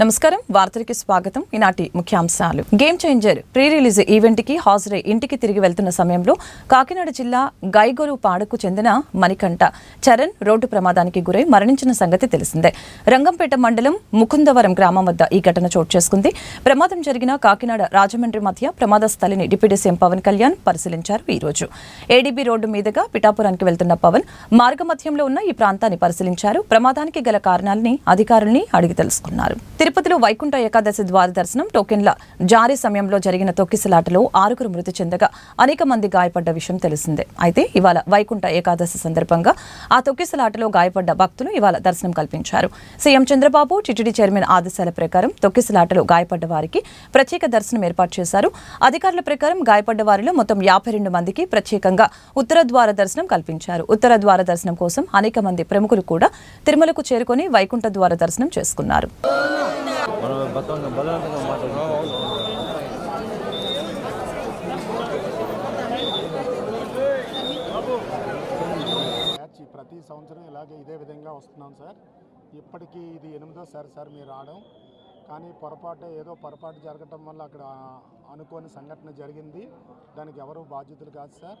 నమస్కారం. వార్తలకి స్వాగతం. ఈనాటి ముఖ్యాంశాలు. గేమ్ చేంజర్ ప్రీ రిలీజ్ ఈవెంట్కి హాజరై ఇంటికి తిరిగి వెళ్తున్న సమయంలో కాకినాడ జిల్లా గైగోరు పాడకు చెందిన మణికంఠ చరణ్ రోడ్డు ప్రమాదానికి గురై మరణించిన సంగతి తెలిసిందే. రంగంపేట మండలం ముకుందవరం గ్రామం వద్ద ఈ ఘటన చోటు చేసుకుంది. ప్రమాదం జరిగిన కాకినాడ రాజమండ్రి మధ్య ప్రమాద స్థలిని డిప్యూటీ సీఎం పవన్ కళ్యాణ్ పరిశీలించారు ఈ రోజు ఏడీబీ రోడ్డు మీదుగా పిఠాపురానికి వెళ్తున్న పవన్ మార్గమధ్యంలో ఉన్న ఈ ప్రాంతాన్ని పరిశీలించారు. ప్రమాదానికి గల కారణాలని అధికారుల్ని అడిగి తెలుసుకున్నారు. తిరుపతిలో వైకుంఠ ఏకాదశి ద్వార దర్శనం టోకెన్ల జారీ సమయంలో జరిగిన తొక్కిసలాటలో ఆరుగురు మృతి చెందగా అనేక మంది గాయపడ్డ విషయం తెలిసిందే. అయితే ఇవాళ వైకుంఠ ఏకాదశి సందర్భంగా ఆ తొక్కిసలాటలో గాయపడ్డ భక్తులు ఇవాళ దర్శనం కల్పించారు. సీఎం చంద్రబాబు టిటిడి చైర్మన్ ఆదేశాల ప్రకారం తొక్కిసలాటలో గాయపడ్డ వారికి ప్రత్యేక దర్శనం ఏర్పాటు చేశారు. అధికారుల ప్రకారం గాయపడ్డ వారిలో మొత్తం యాభై రెండు మందికి ప్రత్యేకంగా ఉత్తర ద్వార దర్శనం కల్పించారు. ఉత్తర ద్వార దర్శనం కోసం అనేక మంది ప్రముఖులు కూడా తిరుమలకు చేరుకొని వైకుంఠ ద్వార దర్శనం చేసుకున్నారు. మనం బతంగా బలవంతంగా మాట్లాడుతున్నాం ప్రతి సంవత్సరం ఇలాగే ఇదే విధంగా వస్తున్నాం సార్. ఇప్పటికీ ఇది ఎనిమిదోసారి సార్ మీరు రావడం. కానీ పొరపాటు ఏదో పొరపాటు జరగటం వల్ల అక్కడ అనుకోని సంఘటన జరిగింది. దానికి ఎవరు బాధ్యతలు కాదు సార్.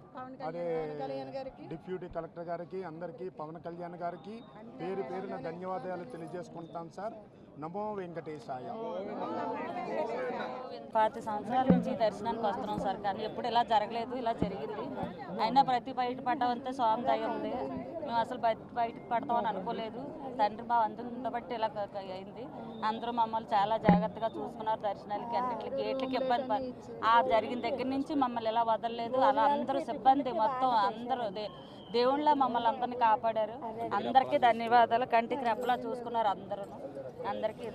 అదే డిప్యూటీ కలెక్టర్ గారికి అందరికీ పవన్ కళ్యాణ్ గారికి పేరు పేరున ధన్యవాదాలు తెలియజేసుకుంటాం సార్. నమో వెంకటేశాయ. పాతి సంవత్సరాల నుంచి దర్శనానికి వస్తున్నాం సార్. కానీ ఎప్పుడు ఇలా జరగలేదు ఇలా జరిగింది. అయినా ప్రతి బయట పడ్డామంటే స్వామి దయ ఉంది. మేము అసలు బయట బయటకు పడతామని అనుకోలేదు. తండ్రి మా అందరూ ఉండబట్టి ఇలా అయింది. అందరూ మమ్మల్ని చాలా జాగ్రత్తగా చూసుకున్నారు దర్శనాలకి అన్నిటికి గేట్లకి ఇబ్బంది ఆ జరిగిన దగ్గర నుంచి మమ్మల్ని ఇలా వదలలేదు. అలా అందరూ సిబ్బంది మొత్తం అందరూ దే- దేవుళ్ళ మమ్మల్ని అందరిని కాపాడారు. అందరికీ ధన్యవాదాలు. కంటికి రెప్పలా చూసుకున్నారు అందరూ అందరికీ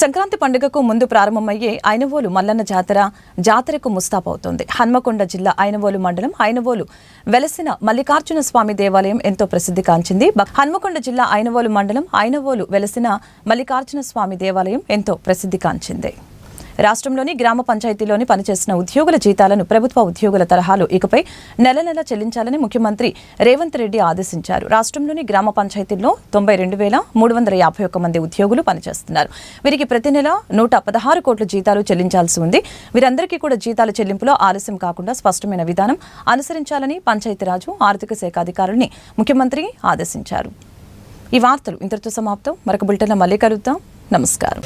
సంక్రాంతి పండుగకు ముందు ప్రారంభమయ్యే ఐనవోలు మల్లన్న జాతర జాతరకు ముస్తాబవుతోంది. హన్మకొండ జిల్లా ఐనవోలు మండలం ఐనవోలు వెలసిన మల్లికార్జున స్వామి దేవాలయం ఎంతో ప్రసిద్ధి కాంచింది. హన్మకొండ జిల్లా ఐనవోలు మండలం ఐనవోలు వెలసిన మల్లికార్జున స్వామి దేవాలయం ఎంతో ప్రసిద్ధి కాంచింది. రాష్ట్రంలోని గ్రామ పంచాయతీలోని పనిచేసిన ఉద్యోగుల జీతాలను ప్రభుత్వ ఉద్యోగుల తరహాలో ఇకపై నెల నెల చెల్లించాలని ముఖ్యమంత్రి రేవంత్ రెడ్డి ఆదేశించారు. రాష్ట్రంలోని గ్రామ పంచాయతీల్లో తొంభై రెండు వేల మూడు వందల యాభై ఒక్క మంది ఉద్యోగులు పనిచేస్తున్నారు. వీరికి ప్రతి నెల నూట పదహారు కోట్ల జీతాలు చెల్లించాల్సి ఉంది. వీరందరికీ కూడా జీతాల చెల్లింపులో ఆలస్యం కాకుండా స్పష్టమైన విధానం అనుసరించాలని పంచాయతీరాజు ఆర్థిక శాఖ అధికారుల్ని ముఖ్యమంత్రి ఆదేశించారు. ఈ వార్తలు ఇంతటితో సమాప్తం. మరొక బులెటిన్లో మళ్ళీ కలుద్దాం. నమస్కారం.